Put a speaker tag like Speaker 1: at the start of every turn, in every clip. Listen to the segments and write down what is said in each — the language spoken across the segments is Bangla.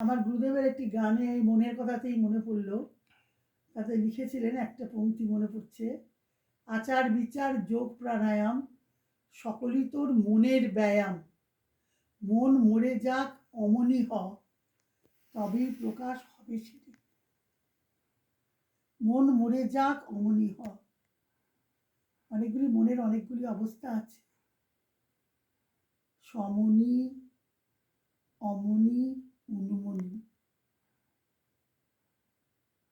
Speaker 1: আমার গুরুদেবের একটি গানে এই মনের কথাতেই মনে পড়ল। তাতে লিখেছিলেন একটা পংক্তি মনে পড়ছে, আচার বিচার, যোগ প্রাণায়াম, সকলই তোর মনের ব্যায়াম। মন মরে যাক, অমনি হ, তবেই প্রকাশ হবে সেটি। মন মরে যাক, অমনি হ। অনেকগুলি মনের অনেকগুলি অবস্থা আছে। সমনি, অমনি অনুমনি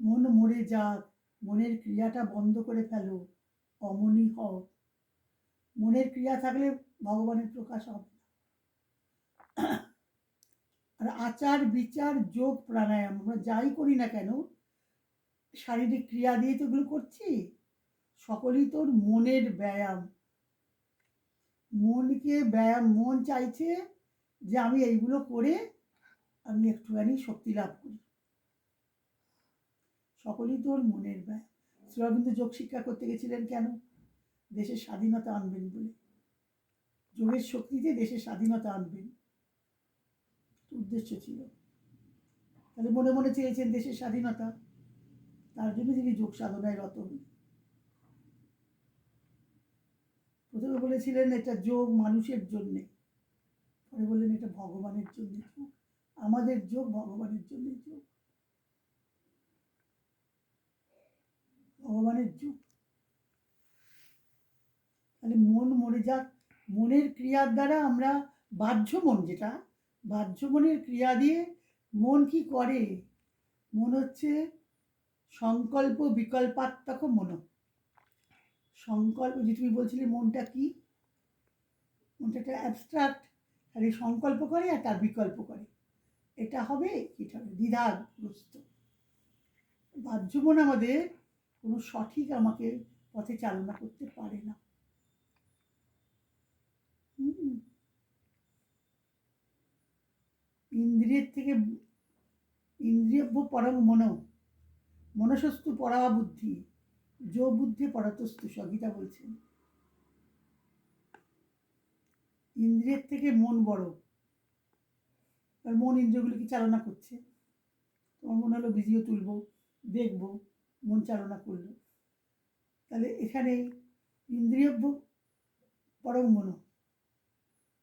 Speaker 1: মন মরে যাক, মনের ক্রিয়াটা বন্ধ করে ফেলো, অমনি হও। মনের ক্রিয়া থাকলে ভগবানের প্রকাশ হবে না। আর আচার, বিচার, যোগ, প্রাণায়াম, আমরা যাই করি না কেন, শারীরিক ক্রিয়া দিয়ে তো এগুলো করছি। সকলেই তোর মনের ব্যায়াম। মনকে ব্যায়াম, মন চাইছে যে আমি এইগুলো করে আমি একটুখানি শক্তি লাভ করি। সকলেই তোর মনের ব্যায়াম শ্রীঅরবিন্দ যোগ শিক্ষা করতে গেছিলেন কেন? দেশের স্বাধীনতা আনবেন বলে। যোগের শক্তিতে দেশের স্বাধীনতা আনবেন। উদ্দেশ্য ছিল। তাহলে মনে মনে চেয়েছেন দেশের স্বাধীনতা। তার জন্য তিনি যোগ সাধনায় রত হন প্রথমে বলেছিলেন, এটা যোগ মানুষের জন্যে। পরে বললেন, এটা ভগবানের জন্য যোগ। আমাদের যোগ, ভগবানের জন্য যোগ। ভগবানের যোগ। তাহলে মন মরে যাক। মনের ক্রিয়ার দ্বারা আমরা বাহ্য মন যেটা, বাহ্য মনের ক্রিয়া দিয়ে মন কি করে? মন হচ্ছে সংকল্প বিকল্পাত্মক মন। সংকল্প, যে তুমি বলছিলে মনটা কি? মনটা একটা অ্যাবস্ট্রাক্ট আর এই সংকল্প করে আর তার বিকল্প করে। এটা হবে এটা হবে? দ্বিধাগ্রস্ত বাহ্য মন আমাদের কোনো সঠিক আমাকে পথে চালনা করতে পারে না। ইন্দ্রিয়ের থেকে ইন্দ্রিয়ভ্য পরম মন মনসস্তু পরা বুদ্ধি। যো বুদ্ধি পরাতস্তু, সগীতা বলছেন। ইন্দ্রিয়ের থেকে মন বড়। আর মন ইন্দ্রিয়গুলিকে চালনা করছে? তোমার মনে হলো ভিডিও তুলব দেখব মন চালনা করল। তাহলে এখানে ইন্দ্রিয় পরম মন।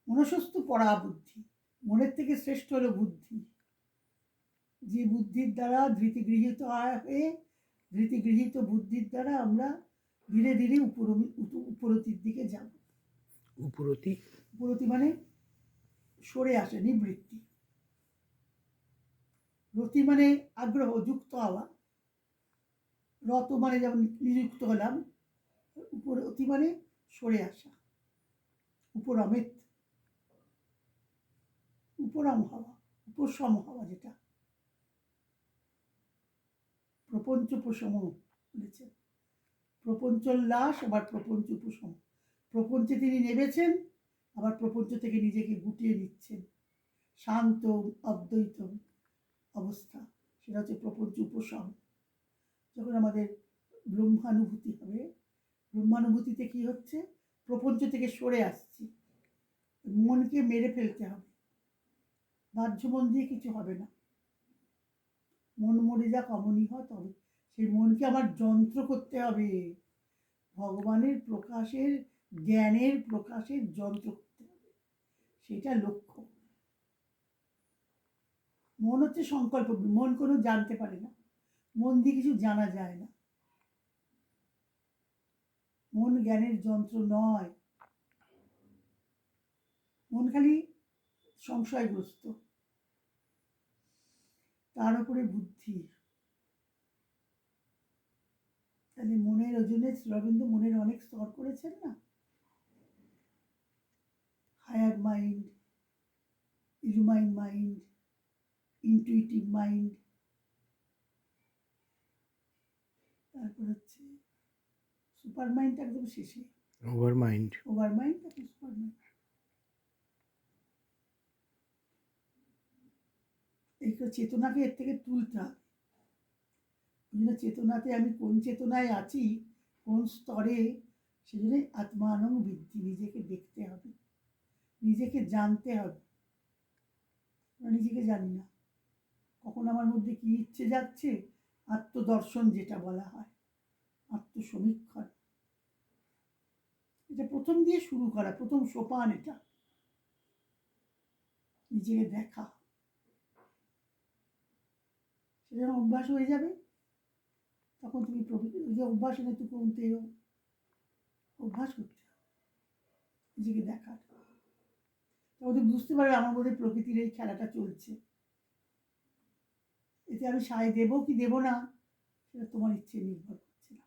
Speaker 1: মনসস্তু পড়া বুদ্ধি। মনের থেকে শ্রেষ্ঠ হলো বুদ্ধি। যে বুদ্ধির দ্বারা ধৃতি গৃহীত হয়ে ধৃতি গৃহীত বুদ্ধির দ্বারা আমরা ধীরে ধীরে উপর উপরতির দিকে যাব।
Speaker 2: উপরতি?
Speaker 1: উপরতি মানে সরে আসে নিবৃত্তি। রতি মানে আগ্রহ, যুক্ত হওয়া। রত মানে যেমন নিযুক্ত হলাম, উপর অতি মানে সরে আসা। উপরমেত, উপরম হওয়া, উপশম হওয়া যেটা। প্রপঞ্চ উপশম বলেছেন প্রপঞ্চোল্লাস, আবার প্রপঞ্চ উপশম প্রপঞ্চে তিনি নেমেছেন, আবার প্রপঞ্চ থেকে নিজেকে গুটিয়ে নিচ্ছেন। শান্ত অদ্বৈত অবস্থা। সেটা হচ্ছে প্রপঞ্চ উপশম। যখন আমাদের ব্রহ্মানুভূতি হবে, ব্রহ্মানুভূতিতে কি হচ্ছে? প্রপঞ্চ থেকে সরে আসছি। মনকে মেরে ফেলতে হবে। বাহ্য মন দিয়ে কিছু হবে না। মন মরে যা কমনই হয় তবে। সেই মনকে আমার যন্ত্র করতে হবে। ভগবানের প্রকাশের, জ্ঞানের প্রকাশের যন্ত্র করতে হবে। সেটা লক্ষ্য। মন হচ্ছে সংকল্প, মন কোনো জানতে পারে না। মন দিয়ে কিছু জানা যায় না। মন জ্ঞানের যন্ত্র নয়। মন খালি সংশয়গ্রস্ত। তার উপরে বুদ্ধি। তাহলে মনের ওজনে শ্রীরবিন্দ মনের অনেক স্তর করেছেন না? Higher mind illumine mind intuitive mind তারপর হচ্ছে সুপার মাইন্ড একদম শেষে।
Speaker 2: ওভার মাইন্ড
Speaker 1: ওভার মাইন্ড তারপর সুপার মাইন্ড এই চেতনাকে এর থেকে তুলতে হবে। জন্য চেতনাতে আমি কোন চেতনায় আছি কোন স্তরে সেজন্য আত্মানং বৃদ্ধি। নিজেকে দেখতে হবে। নিজেকে জানতে হবে। আমরা নিজেকে জানি না। এখন আমার মধ্যে কি ইচ্ছে যাচ্ছে? আত্মদর্শন যেটা বলা হয়, আত্মসমীক্ষণ। এটা প্রথম দিয়ে শুরু করা, প্রথম সোপান এটা। নিজেকে দেখা। সেটা অভ্যাস হয়ে যাবে, তখন তুমি যে অভ্যাস এনে তো কমতে অভ্যাস করতে নিজেকে দেখার। তুমি বুঝতে পারবে আমার মধ্যে প্রকৃতির এই খেলাটা চলছে। এতে আমি সায় দেবো কি দেবো না, সেটা তোমার ইচ্ছে নির্ভর করছে না।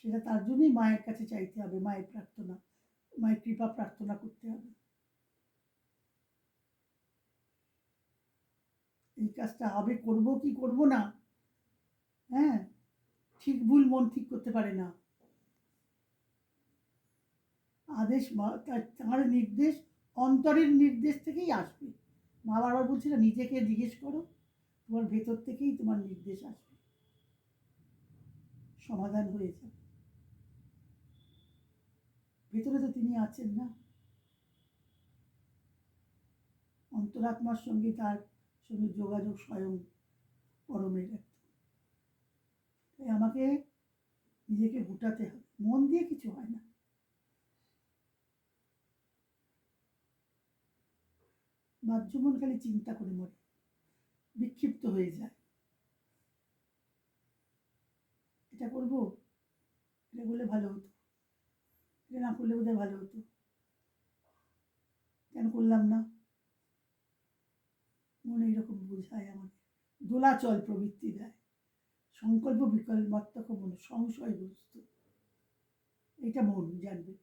Speaker 1: সেটা তার জন্যই মায়ের কাছে চাইতে হবে, মায়ের প্রার্থনা, মায়ের কৃপা প্রার্থনা করতে হবে। এই কাজটা হবে, করব কি করব না হ্যাঁ ঠিক ভুল মন ঠিক করতে পারে না। আদেশ তার নির্দেশ, অন্তরের নির্দেশ থেকেই আসবে। মা বারবার বলছিল, নিজেকে জিজ্ঞেস করো। তোমার ভেতর থেকেই তোমার নির্দেশ আসবে। সমাধান হয়ে যাবে ভেতরে তো তিনি আছেন না। অন্তরাত্মার সঙ্গে তার সঙ্গে যোগাযোগ স্বয়ং পরমের একদম তাই আমাকে নিজেকে গুটাতে হবে। মন দিয়ে কিছু হয় না। বাহ্য মন খালি চিন্তা করে মরে। বিক্ষিপ্ত হয়ে যায়। এটা করব? এটা করলে ভালো হতো। এটা না করলে বোধহয় ভালো হতো। কেন করলাম না? মনে এরকম বোঝায় আমাকে। দোলাচল প্রবৃত্তি দেয়। সংকল্প বিকল্পাত্মক মন সংশয়গ্রস্ত এটা মন জানবে।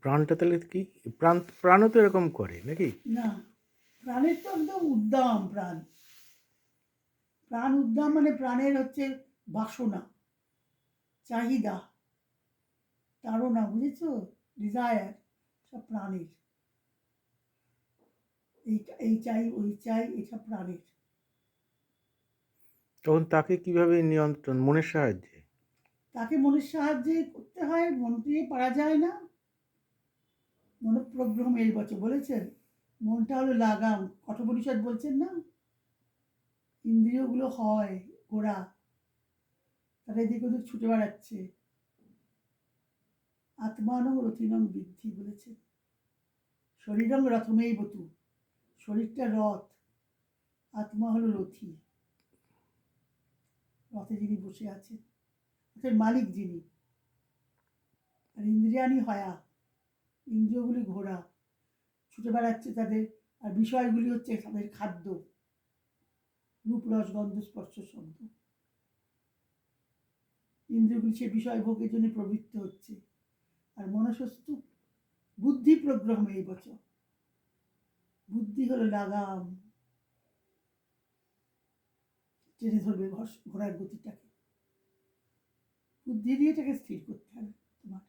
Speaker 2: প্রাণটা তাহলে কি? প্রাণ প্রাণও তো এরকম করে নাকি?
Speaker 1: না। প্রাণের তো একদম উদ্দাম প্রাণ। প্রাণ উদ্দাম মানে প্রাণের হচ্ছে বাসনা চাহিদা তাড়না বুঝেছ? ডিজায়ার সব প্রাণের। এই এই চাই ওই চাই এসব প্রাণের।
Speaker 2: তখন তাকে কীভাবে নিয়ন্ত্রণ মনের সাহায্যে?
Speaker 1: তাকে মনের সাহায্যে করতে হয় মন দিয়ে পারা যায় না। মনোপ্রগ্রহ এই বছর বলেছেন? মনটা হলো লাগাম। কঠোপনিষদ বলছেন না? ইন্দ্রিয়গুলো হয় ঘোড়া তারা এদিক ওদিক ছুটে বেড়াচ্ছে। আত্মানং রথিনং বৃদ্ধি বলেছে শরীরং রথমেই বতু। শরীরটা রথ। আত্মা হলো রথি। রথে যিনি বসে আছেন রথের মালিক যিনি আর ইন্দ্রিয়ানি হয়া, ইন্দ্রিয়গুলি ঘোড়া। ছুটে বেড়াচ্ছে তাদের, আর বিষয়গুলি হচ্ছে তাদের খাদ্য রূপ রস গন্ধ, স্পর্শ, শব্দ। ইন্দ্রিয়গুলি সে বিষয় ভোগের জন্য প্রবৃত্ত হচ্ছে। আর মনসস্তু বুদ্ধি প্রগ্রহ এই বছর। বুদ্ধি হলো লাগাম। টেনে ধরবে ঘোড়ার গতিটাকে। বুদ্ধি দিয়ে এটাকে স্থির করতে হবে তোমার।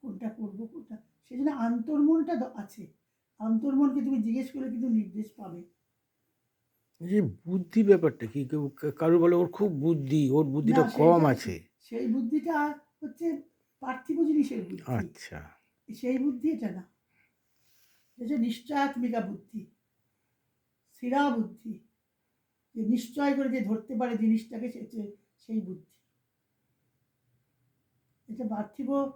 Speaker 1: কোনটা করব, কোনটা সেই জন্য আন্তর্মনটা আছে। আন্তর্মনকে তুমি জিজ্ঞেস করলে কিন্তু নির্দেশ পাবে।
Speaker 2: যে বুদ্ধি ব্যাপারটা কি? কেউ কারও বলে ওর খুব বুদ্ধি ওর বুদ্ধিটা কম আছে।
Speaker 1: সেই বুদ্ধিটা হচ্ছে পার্থিব জিনিসের বুদ্ধি।
Speaker 2: আচ্ছা।
Speaker 1: সেই বুদ্ধি এটা না। এটা নিশ্চয়াত্মিকা বুদ্ধি স্থিরা বুদ্ধি। যে নিশ্চয় করে যে ধরতে পারে জিনিসটাকে সে সেই বুদ্ধি। এটা পার্থিব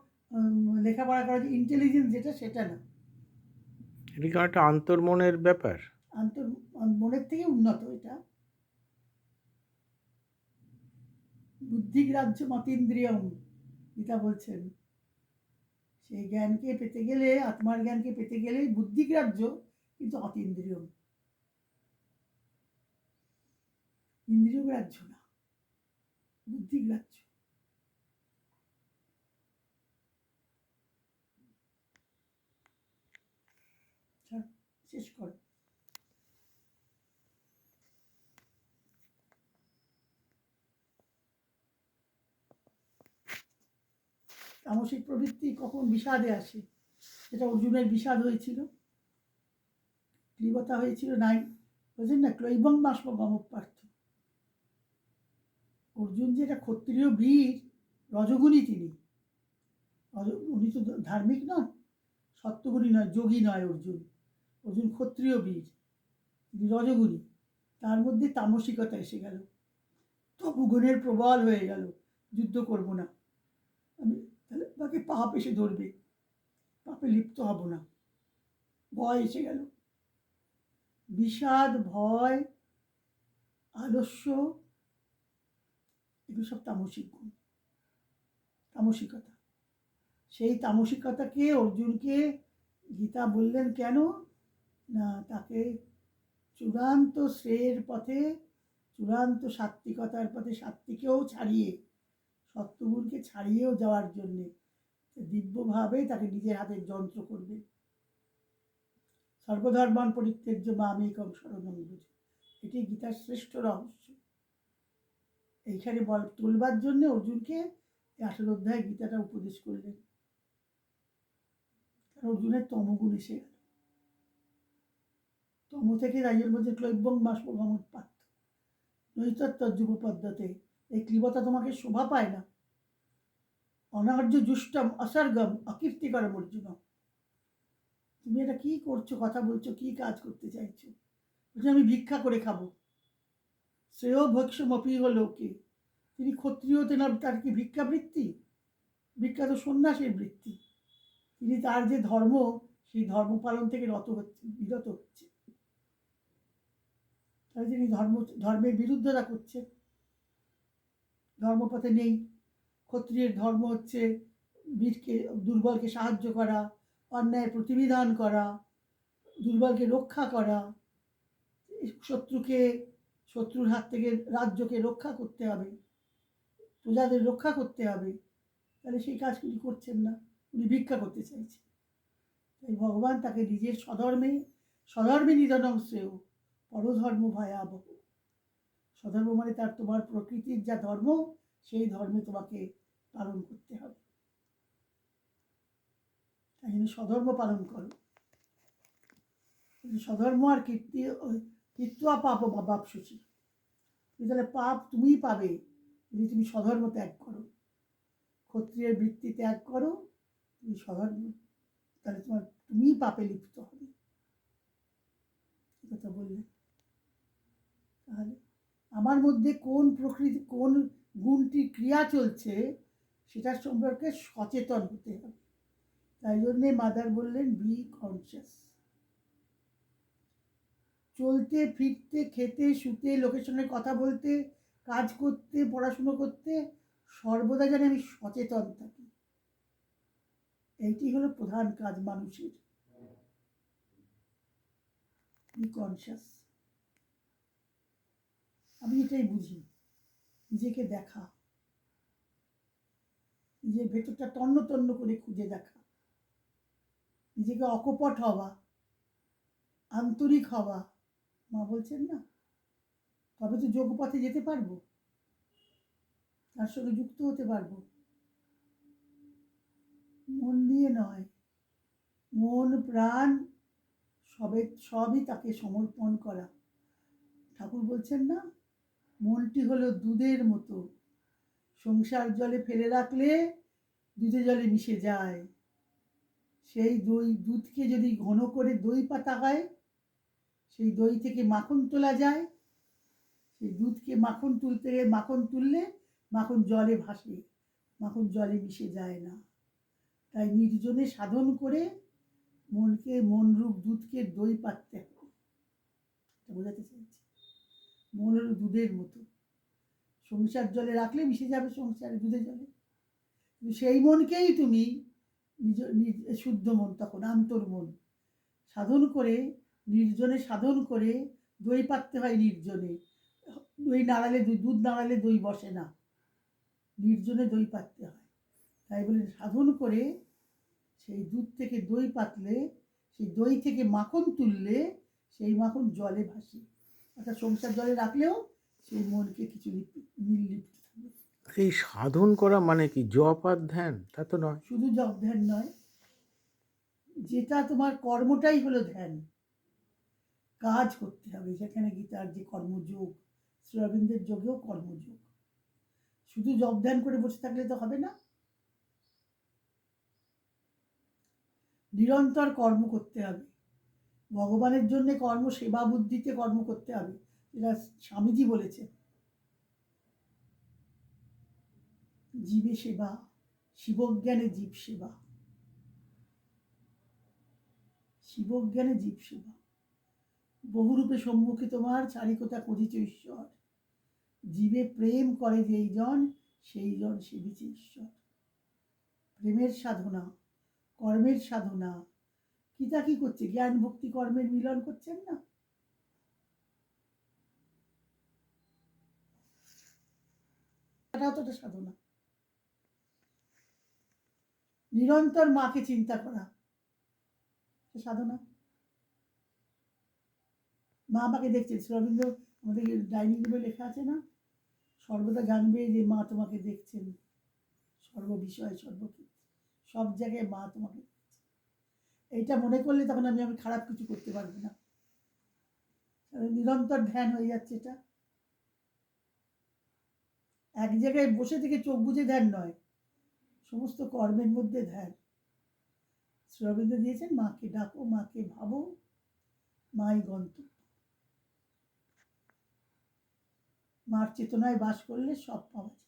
Speaker 1: লেখাপড়া করা যে ইন্টেলিজেন্স যেটা সেটা না।
Speaker 2: এটা কি একটা আন্তর্মনের ব্যাপার?
Speaker 1: আন্তর মনের থেকে উন্নত এটা। বুদ্ধিগ্রাহ্য মতীন্দ্রিয়ম গীতা বলছেন। সেই জ্ঞানকে পেতে গেলে আত্মার জ্ঞানকে পেতে গেলে বুদ্ধিগ্রাহ্য কিন্তু অতীন্দ্রিয়ম। ইন্দ্রিয় গ্রাহ্য না। বুদ্ধিগ্রাহ্য শেষ কর। তামসিক প্রবৃত্তি কখন বিষাদে আসে? যেটা অর্জুনের বিষাদ হয়েছিল। ক্লীবতা হয়েছিল নাই বলছেন না? ক্লৈবং বাষ্প গমপার্থ অর্জুন যে এটা ক্ষত্রিয় বীর, রজগুণী তিনি। উনি তো ধার্মিক নন, সত্যগুণী নয়, যোগী নয় অর্জুন। অর্জুন ক্ষত্রিয় বীর তিনি রজগুণী তার মধ্যে তামসিকতা এসে গেল। তপগুণের প্রবল হয়ে গেল, যুদ্ধ করব না। আমি তাহলে তাকে পাপ এসে ধরবে, পাপে লিপ্ত হব না। ভয় এসে গেল। বিষাদ, ভয়, আলস্য, এগুলো সব তামসিক গুণ, তামসিকতা। সেই তামসিকতাকে অর্জুনকে গীতা বললেন, কেন না, তাকে চূড়ান্ত শ্রেয়ের পথে, চূড়ান্ত সাত্বিকতার পথে সাত্বিকেও ছাড়িয়ে সত্যগুণকে ছাড়িয়েও যাওয়ার জন্যে দিব্যভাবে তাকে নিজের হাতে যন্ত্র করবে। সর্বধর্মান পরিত্যাজ্য মা আমি কম শরণম বুঝ এটি গীতার শ্রেষ্ঠ রহস্য। এইখানে বল তুলবার জন্য অর্জুনকে আঠেরো অধ্যায় গীতাটা উপদেশ করলেন। কারণ অর্জুনের তমগুণ এসে গেল। তম থেকে রাজের মধ্যে ক্লৈবং মাস প্রভামোৎপাত নৈতত্তযুব পদ্ধতে এই ক্লিবতা তোমাকে শোভা পায় না। অনার্য জুষ্টম অসর্গম অকীর্তিকরম অর্জুন তুমি এটা কি করছ, কথা বলছো, কি কাজ করতে চাইছো? বলছে, আমি ভিক্ষা করে খাব। শ্রেয় ভক্ষ্যমপি হলো কি তিনি ক্ষত্রিয় তেন তার কি ভিক্ষাবৃত্তি ভিক্ষা তো সন্ন্যাসের বৃত্তি। তিনি তার যে ধর্ম, সেই ধর্ম পালন থেকে রত হচ্ছে, বিরত হচ্ছে। তিনি ধর্ম, ধর্মের বিরুদ্ধতা করছে, ধর্মপথে নেই, ক্ষত্রিয়ের ধর্ম হচ্ছে বীরকে, দুর্বলকে সাহায্য করা অন্যায় প্রতিবিধান করা, দুর্বলকে রক্ষা করা, শত্রুকে, শত্রুর হাত থেকে রাজ্যকে রক্ষা করতে হবে, প্রজাদের রক্ষা করতে হবে, তাহলে সেই কাজ করছেন না, উনি ভিক্ষা করতে চাইছেন তাই ভগবান তাকে নিজের স্বধর্মে স্বধর্মে নিধনম শ্রেয়। পরধর্ম ভয়াবহ। স্বধর্ম মানে তার তোমার প্রকৃতির যা ধর্ম, সেই ধর্মে তোমাকে পালন করতে হবে। তাই জন্য স্বধর্ম পালন করো। স্বধর্ম আর কীর্তি কীর্তুয়া পাপ বাপ সুচি তাহলে পাপ তুমিই পাবে যদি তুমি স্বধর্ম ত্যাগ করো। ক্ষত্রিয়ের বৃত্তি ত্যাগ করো, তুমি স্বধর্ম, তাহলে তোমার, তুমিই পাপে লিপ্ত হবে। কথা বললে। তাহলে আমার মধ্যে কোন প্রকৃতি, কোন গুণটি ক্রিয়া চলছে সেটার সম্পর্কে সচেতন হতে হবে। তাই জন্যে মাদার বললেন বি কনসিয়াস চলতে, ফিরতে, খেতে, শুতে, লোকের সঙ্গে কথা বলতে, কাজ করতে, পড়াশুনো করতে, সর্বদা যেন আমি সচেতন থাকি। এইটি হলো প্রধান কাজ মানুষের। বি কনসিয়াস আমি এটাই বুঝি। নিজেকে দেখা। নিজের ভেতরটা তন্ন তন্ন করে খুঁজে দেখা। নিজেকে অকপট হওয়া, আন্তরিক হওয়া। মা বলছেন, না, তবে তো যোগপথে যেতে পারব। তার সঙ্গে যুক্ত হতে পারব। মন দিয়ে নয়। মন, প্রাণ, সবে, সবই তাকে সমর্পণ করা। ঠাকুর বলছেন, না মনটি হলো দুধের মতো। সংসার জলে ফেলে রাখলে দুধে জলে মিশে যায়। সেই দই, দুধকে যদি ঘন করে দই পাতা হয়, সেই দই থেকে মাখন তোলা যায়। সেই দুধকে মাখন তুলতে, মাখন তুললে মাখন জলে ভাসে, মাখন জলে মিশে যায় না। তাই নির্জনে সাধন করে মনকে, মনরূপ দুধকে দই পাততে হবে বোঝাতে চাইছি। মন হলো দুধের মতো। সংসার জলে রাখলে মিশে যাবে সংসারে দুধে জলে। সেই মনকেই তুমি নিজ নিজ, শুদ্ধ মন, তখন আন্তর মন, সাধন করে, নির্জনে সাধন করে, দই পাততে হয় নির্জনে। দই নাড়ালে দুধ নাড়ালে দই বসে না। নির্জনে দই পাততে হয়। তাই বলে সাধন করে সেই দুধ থেকে দই পাতলে, সেই দই থেকে মাখন তুললে, সেই মাখন জলে ভাসে। অর্থাৎ সংসার জলে রাখলেও সেই মনকে কিছু লিপ- নির্লিপ্ত
Speaker 2: এই সাধন করা মানে কি? জপ আর ধ্যান তা তো নয়।
Speaker 1: শুধু জপ ধ্যান নয় যেটা তোমার কর্মটাই হলো ধ্যান। কাজ করতে হবে যেখানে গীতার যে কর্মযোগ শ্রী অরবিন্দের যোগেও কর্মযোগ। শুধু জপ ধ্যান করে বসে থাকলে তো হবে না। নিরন্তর কর্ম করতে হবে। ভগবানের জন্য কর্ম, সেবা বুদ্ধিতে কর্ম করতে হবে, যেটা স্বামীজি বলেছে জীবে সেবা, শিবজ্ঞানে জীব সেবা। শিবজ্ঞানে জীব সেবা। বহুরূপে সম্মুখে তোমার চারিকতা করিত ঈশ্বর। জীবে প্রেম করে যেই জন, সেই জন সেবিছে ঈশ্বর। প্রেমের সাধনা, কর্মের সাধনা কিতা কি করছে? জ্ঞান ভক্তি কর্মের মিলন করছেন না? সাধনা। নিরন্তর মাকে চিন্তা করা সাধনা। মা আমাকে দেখছে শ্রবীন্দ্র আমাদের ডাইনিং রুমে লেখা আছে না? সর্বদা জানবে যে মা তোমাকে দেখছেন। সর্ববিষয়ে সর্বক্ষেত্রে সব জায়গায় মা তোমাকে এইটা মনে করলে তখন আমি আমি খারাপ কিছু করতে পারব না। নিরন্তর ধ্যান হয়ে যাচ্ছে এটা। এক জায়গায় বসে থেকে চোখ বুঝে ধ্যান নয়, সমস্ত কর্মের মধ্যে ধ্যান। শ্রবীন্দ্র দিয়েছেন, মাকে ডাকো, মাকে ভাবো, মাই গন্তব্য। মার চেতনায় বাস করলে সব পাওয়া যায়।